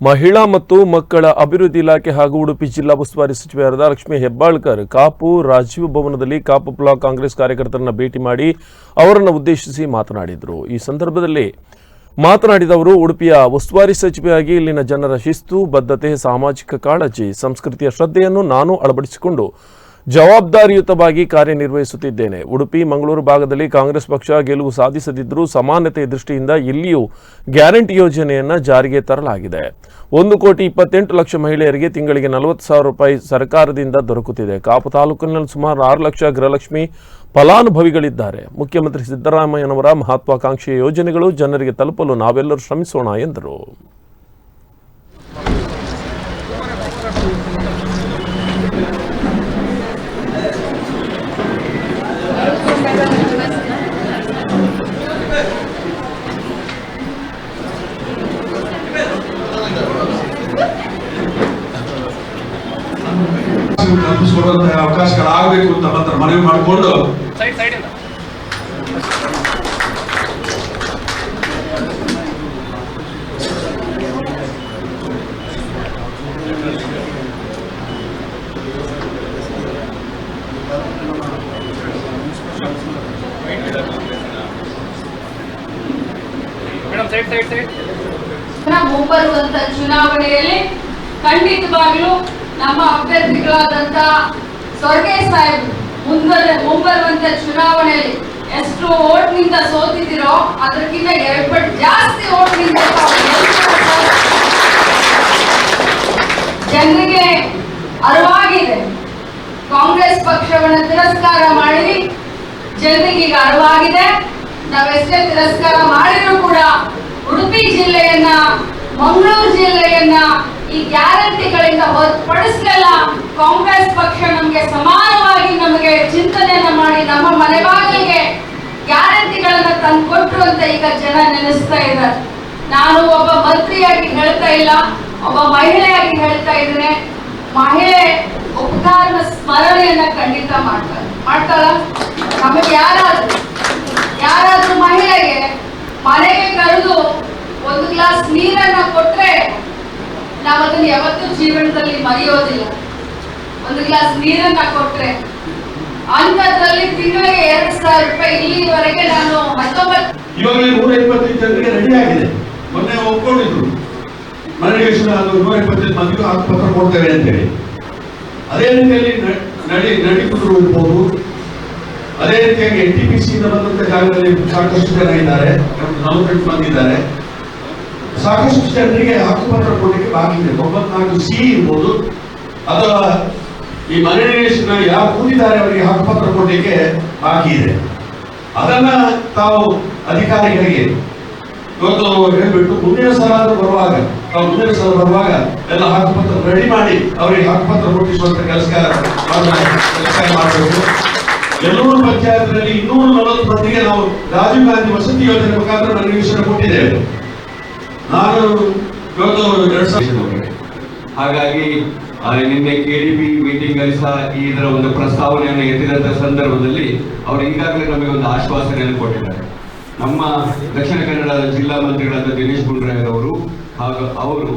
ಮಹಿಳಾ ಮತ್ತು ಮಕ್ಕಳ ಅಭಿವೃದ್ಧಿ ಇಲಾಖೆ ಹಾಗೂ ಉಡುಪಿ ಜಿಲ್ಲಾ ಉಸ್ತುವಾರಿ ಸಚಿವರಾದ ಲಕ್ಷ್ಮೀ ಹೆಬ್ಬಾಳ್ಕರ್ ಕಾಪು ರಾಜೀವ್ ಭವನದಲ್ಲಿ ಕಾಪು ಬ್ಲಾಕ್ ಕಾಂಗ್ರೆಸ್ ಕಾರ್ಯಕರ್ತರನ್ನ ಭೇಟಿ ಮಾಡಿ ಅವರನ್ನು ಉದ್ದೇಶಿಸಿ ಮಾತನಾಡಿದರು. ಈ ಸಂದರ್ಭದಲ್ಲಿ ಮಾತನಾಡಿದ ಅವರು, ಉಡುಪಿಯ ಉಸ್ತುವಾರಿ ಸಚಿವೆಯಾಗಿ ಇಲ್ಲಿನ ಜನರ ಶಿಸ್ತು, ಬದ್ಧತೆ, ಸಾಮಾಜಿಕ ಕಾಳಜಿ, ಸಂಸ್ಕೃತಿಯ ಶ್ರದ್ಧೆಯನ್ನು ನಾನು ಅಳವಡಿಸಿಕೊಂಡು ಜವಾಬ್ದಾರಿಯುತವಾಗಿ ಕಾರ್ಯನಿರ್ವಹಿಸುತ್ತಿದ್ದೇನೆ. ಉಡುಪಿ, ಮಂಗಳೂರು ಭಾಗದಲ್ಲಿ ಕಾಂಗ್ರೆಸ್ ಪಕ್ಷ ಗೆಲುವು ಸಾಧಿಸದಿದ್ದರೂ ಸಮಾನತೆ ದೃಷ್ಟಿಯಿಂದ ಇಲ್ಲಿಯೂ ಗ್ಯಾರಂಟಿ ಯೋಜನೆಯನ್ನು ಜಾರಿಗೆ ತರಲಾಗಿದೆ. ಒಂದು ಕೋಟಿ ಇಪ್ಪತ್ತೆಂಟು ಲಕ್ಷ ಮಹಿಳೆಯರಿಗೆ ತಿಂಗಳಿಗೆ ನಲವತ್ತು ಸಾವಿರ ರೂಪಾಯಿ ಸರ್ಕಾರದಿಂದ ದೊರಕುತ್ತಿದೆ. ಕಾಪು ತಾಲೂಕಿನಲ್ಲಿ ಸುಮಾರು ಆರು ಲಕ್ಷ ಗೃಹಲಕ್ಷ್ಮಿ ಫಲಾನುಭವಿಗಳಿದ್ದಾರೆ. ಮುಖ್ಯಮಂತ್ರಿ ಸಿದ್ದರಾಮಯ್ಯನವರ ಮಹತ್ವಾಕಾಂಕ್ಷೆಯ ಯೋಜನೆಗಳು ಜನರಿಗೆ ತಲುಪಲು ನಾವೆಲ್ಲರೂ ಶ್ರಮಿಸೋಣ ಎಂದರು. ಕಲ್ಪಿಸಿಕೊಡುವಂತಹ ಅವಕಾಶಗಳಾಗಬೇಕು ಅಂತ ಮಾತ್ರ ಮನವಿ ಮಾಡಿಕೊಂಡು ಸೈಡ್ ಸೈಡ್ ಇಂದ. ಮೇಡಮ್ ಸೈಡ್ ಸೈಡ್ ಸೈಡ್ ಮುಂಬರುವಂತ ಚುನಾವಣೆಯಲ್ಲಿ ಖಂಡಿತವಾಗ್ಲೂ ನಮ್ಮ ಅಭ್ಯರ್ಥಿಗಳಾದಂತ ಸ್ವರ್ಗೆ ಸಾಹೇಬ್ ಮುಂಬರ ಮುಂಬರುವಂತ ಚುನಾವಣೆಯಲ್ಲಿ ಎಷ್ಟು ಓಟ್ನಿಂದ ಸೋತಿದ್ದೀರೋ ಅದಕ್ಕಿಂತ ಎರಡು ಪಟ್ಟು ಜಾಸ್ತಿ ಓಟ್ನಿಂದ ಜನರಿಗೆ ಅರಿವಾಗಿದೆ. ಕಾಂಗ್ರೆಸ್ ಪಕ್ಷವನ್ನು ತಿರಸ್ಕಾರ ಮಾಡಿ ಜನರಿಗೆ ಈಗ ಅರಿವಾಗಿದೆ. ನಾವೆಷ್ಟೇ ತಿರಸ್ಕಾರ ಮಾಡಿದ್ರು ಕೂಡ ಉಡುಪಿ ಜಿಲ್ಲೆಯನ್ನ, ಮಂಗಳೂರು ಜಿಲ್ಲೆಯನ್ನ ಈ ಗ್ಯಾರಂಟಿಗಳಿಂದ ಹೊರತುಪಡಿಸಲಿಲ್ಲ ಕಾಂಗ್ರೆಸ್ ಪಕ್ಷ ನಮಗೆ ಸಮಾನವಾಗಿ ನಮಗೆ ಚಿಂತನೆಯನ್ನ ಮಾಡಿ ನಮ್ಮ ಮನೆ ಬಾಗಿಲಿಗೆ ಗ್ಯಾರಂಟಿಗಳನ್ನ ತಂದು ಕೊಟ್ಟರು ಅಂತ ಈಗ ಜನ ನೆನೆಸ್ತಾ ಇದ್ದಾರೆ. ನಾನು ಒಬ್ಬ ಮಂತ್ರಿಯಾಗಿ ಹೇಳ್ತಾ ಇಲ್ಲ, ಒಬ್ಬ ಮಹಿಳೆಯಾಗಿ ಹೇಳ್ತಾ ಇದ್ದೇನೆ. ಮಹಿಳೆ ಉಪಕಾರನ ಸ್ಮರಣೆಯನ್ನ ಖಂಡಿತ ಮಾಡ್ತಾರೆ. ಮಾಡ್ತಾರ? ನಮಗೆ ಯಾರಾದ್ರೂ ಯಾರಾದ್ರೂ ಮಹಿಳೆಗೆ ಮನೆಗೆ ಕರೆದು ಒಂದು ಗ್ಲಾಸ್ ನೀರನ್ನ ನಾವು ಅದನ್ನ ಯಾವತ್ತೂ ಜೀವನದಲ್ಲಿ ಮರೆಯೋದಿಲ್ಲ. ಒಂದು ಗ್ಲಾಸ್ ನೀರನ್ನ ಕೊಟ್ರೆ ಅಂತದ್ರಲ್ಲಿ ತಿಂಗಳಿಗೆ ಎರಡು ಸಾವಿರ ರೂಪಾಯಿ ಇಲ್ಲಿವರೆಗೆ ನಾನು ಹತ್ತೊಂಬತ್ತು ಇವಾಗ ನೂರ ಇಪ್ಪತ್ತೈದು ಜನರಿಗೆ ರೆಡಿ ಆಗಿದೆ. ಮೊನ್ನೆ ಒಪ್ಕೊಂಡಿದ್ರು. ಮನೆಗೆ ಅದು ನೂರ ಇಪ್ಪತ್ತೈದು ಮಂದಿಗೂ ಹಕ್ಕುಪತ್ರ ಕೊಡ್ತೇವೆ ಅಂತೇಳಿ. ಅದೇ ರೀತಿಯಲ್ಲಿ ನಡಿ ನಡಿಕುದ್ರು ಇರ್ಬೋದು. ಅದೇ ರೀತಿಯಾಗಿ ಎನ್ ಟಿ ಪಿ ಸಿ ಬಂದಂತ ಜಾಗದಲ್ಲಿ ಸಾಕಷ್ಟು ಜನ ಇದ್ದಾರೆ. ನಲವತ್ತೆಂಟು ಮಂದಿ ಇದ್ದಾರೆ. ಸಾಕಷ್ಟು ಜನರಿಗೆ ಹಕ್ಕುಪತ್ರ ಕೊಡಲಿಕ್ಕೆ ಬಾಕಿ ಇದೆ ತೊಂಬತ್ನಾಲ್ಕು ಸಿ ಇರ್ಬೋದು. ಅಥವಾ ಈ ಮನೆ ನಿವೇಶನ ಯಾರು ಕೂತಿದ್ದಾರೆ ಅವರಿಗೆ ಹಕ್ಕುಪತ್ರ ಕೊಡಲಿಕ್ಕೆ ಬಾಕಿ ಇದೆ ಅದನ್ನ ತಾವು ಅಧಿಕಾರಿಗಳಿಗೆ ಇವತ್ತು ಹೇಳ್ಬಿಟ್ಟು ಮುಂದಿನ ಸಲ ಬರುವಾಗ, ತಾವು ಮುಂದಿನ ಸಲ ಬರುವಾಗ ಎಲ್ಲ ಹಕ್ಕುಪತ್ರ ರೆಡಿ ಮಾಡಿ ಅವರಿಗೆ ಹಕ್ಕುಪತ್ರ ಮುಟ್ಟಿಸುವಂತ ಕೆಲಸ ಕೆಲಸ ಮಾಡಬೇಕು. ಎಲ್ಲೂರು ಪಂಚಾಯತ್ನಲ್ಲಿ ಇನ್ನೂರ ನಲವತ್ತು ಮಂದಿಗೆ ನಾವು ರಾಜೀವ್ ಗಾಂಧಿ ವಸತಿ ಯೋಜನೆ ಮುಖಾಂತರ ಮನೆ ನಿವೇಶನ ನಾನು ಇವತ್ತು ಎರಡು ಸಾವಿರ ಹಾಗಾಗಿ ನಿನ್ನೆ ನಿನ್ನೆ ಕೆಡಿಪಿ ಮೀಟಿಂಗ್ ಅಲ್ಲಿ ಸಹ ಈ ಇದರ ಒಂದು ಪ್ರಸ್ತಾವನೆಯನ್ನು ಎತ್ತಿದಂತಹ ಸಂದರ್ಭದಲ್ಲಿ ಅವರು ಈಗಾಗಲೇ ನಮಗೆ ಒಂದು ಆಶ್ವಾಸನೆಯನ್ನು ಕೊಟ್ಟಿದ್ದಾರೆ. ನಮ್ಮ ದಕ್ಷಿಣ ಕನ್ನಡ ಜಿಲ್ಲಾ ಮಂತ್ರಿಗಳಾದ ದಿನೇಶ್ ಗುಂಡ್ರಾಯ್ ಅವರು ಹಾಗೂ ಅವರು